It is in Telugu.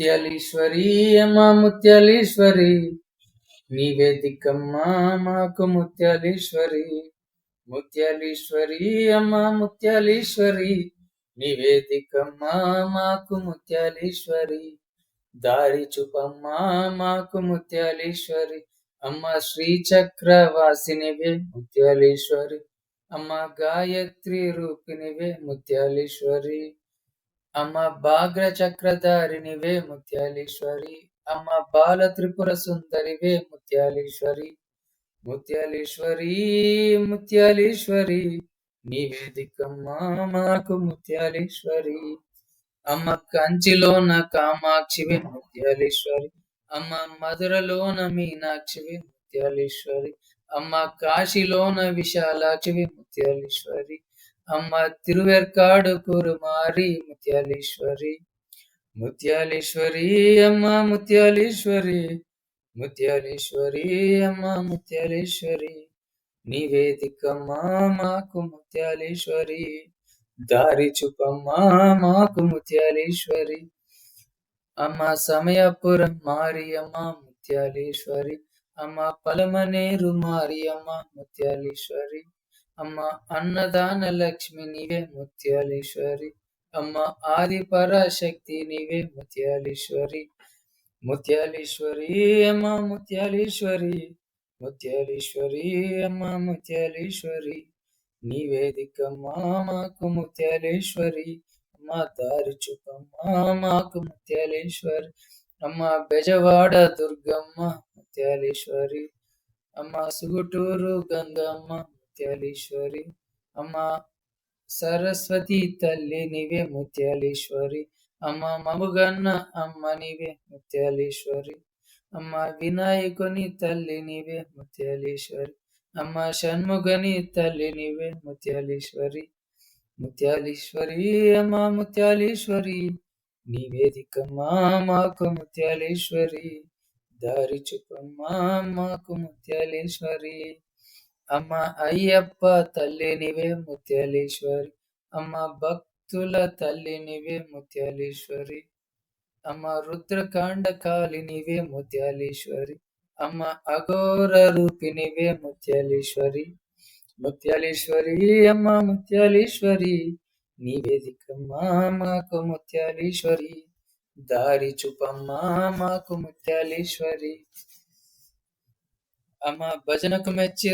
ముత్యాలీశ్వరి అమ్మ ముత్యాలీశ్వరి నివేదికమ్మ మాకు ముత్యాలీశ్వరి. ముత్యాలీశ్వరి అమ్మ ముత్యాలీశ్వరి నివేదికమ్మ మాకు ముత్యాలీశ్వరి. దారి చూపమ్మా మాకు ముత్యాలీశ్వరి. అమ్మ శ్రీచక్రవాసినివే ముత్యాలీశ్వరి. అమ్మ గాయత్రి రూపినివే ముత్యాలీశ్వరి. అమ్మ భాగ్ర చక్రధారినివే ముత్యాలీశ్వరి అమ్మ బాల త్రిపుర సుందరివే ముత్యాలీశ్వరి. ముత్యాలీశ్వరి ముత్యాలీశ్వరి నివేదికమ్మ మాకు ముత్యాలీశ్వరి. అమ్మ కంచిలోన కామాక్షివే ముత్యాలీశ్వరి. అమ్మ మధురలోన మీనాక్షివే ముత్యాలీశ్వరి. అమ్మ కాశీలోన విశాలాక్షివే ముత్యాలీశ్వరి. అమ్మ తిరువెర్కాడు కురుమారి ముత్యాలీశ్వరి. ముత్యాలీశ్వరి అమ్మ ముత్యాలీశ్వరి. ముత్యాలీశ్వరి అమ్మ ముత్యాలీశ్వరి. నివేదికమ్మ మాకు ముత్యాలీశ్వరి. దారి చూపమ్మ మాకు ముత్యాలీశ్వరి. అమ్మ సమయపురం మారియమ్మ ముత్యాలీశ్వరి. అమ్మ పలమనేరు మారియమ్మ ముత్యాలీశ్వరి. అమ్మ అన్నదాన లక్ష్మి నీవే ముత్యాలీశ్వరి. అమ్మ ఆది పరాశక్తి నీవే ముత్యాలీశ్వరి. ముత్యాలీశ్వరి అమ్మ ముత్యాలీశ్వరి. ముత్యాలీశ్వరి అమ్మ ముత్యాలీశ్వరి. నివేదికమ్మ మాకు ముత్యాలేశ్వరి. అమ్మ దారి చూపమ్మ మాకు ముత్యాలేశ్వరి. అమ్మ బెజవాడ దుర్గమ్మ ముత్యాలేశ్వరి. అమ్మ సుగుటూరు గంగమ్మ ముత్యాలీశ్వరి అమ్మ సరస్వతి తల్లి నీవే ముత్యాలీశ్వరి అమ్మ మముగన్న అమ్మ నీవే ముత్యాలీశ్వరి అమ్మ వినాయకుని తల్లి నీవే ముత్యాలీశ్వరి అమ్మ షణ్ముగని తల్లి నీవే ముత్యాలీశ్వరి ముత్యాలీశ్వరి అమ్మ ముత్యాలీశ్వరి నివేదికమ్మ మాకు ముత్యాలీశ్వరి దారి చూపమ్మ మాకు ముత్యాలీశ్వరి అమ్మ అయ్యప్ప తల్లి నీవే ముత్యాలీశ్వరి. అమ్మ భక్తుల తల్లి నీవే ముత్యాలీశ్వరి. అమ్మ రుద్రకాండ కాలి నీవే ముత్యాలీశ్వరి. అమ్మ అఘోర రూపినివే ముత్యాలీశ్వరి. ముత్యాలీశ్వరి అమ్మ ముత్యాలీశ్వరి. నివేదికమ్మ మాకు ముత్యాలీశ్వరి. దారి చూపమ్మా మాకు ముత్యాలీశ్వరి. అమ్మ భజనకు మెచ్చి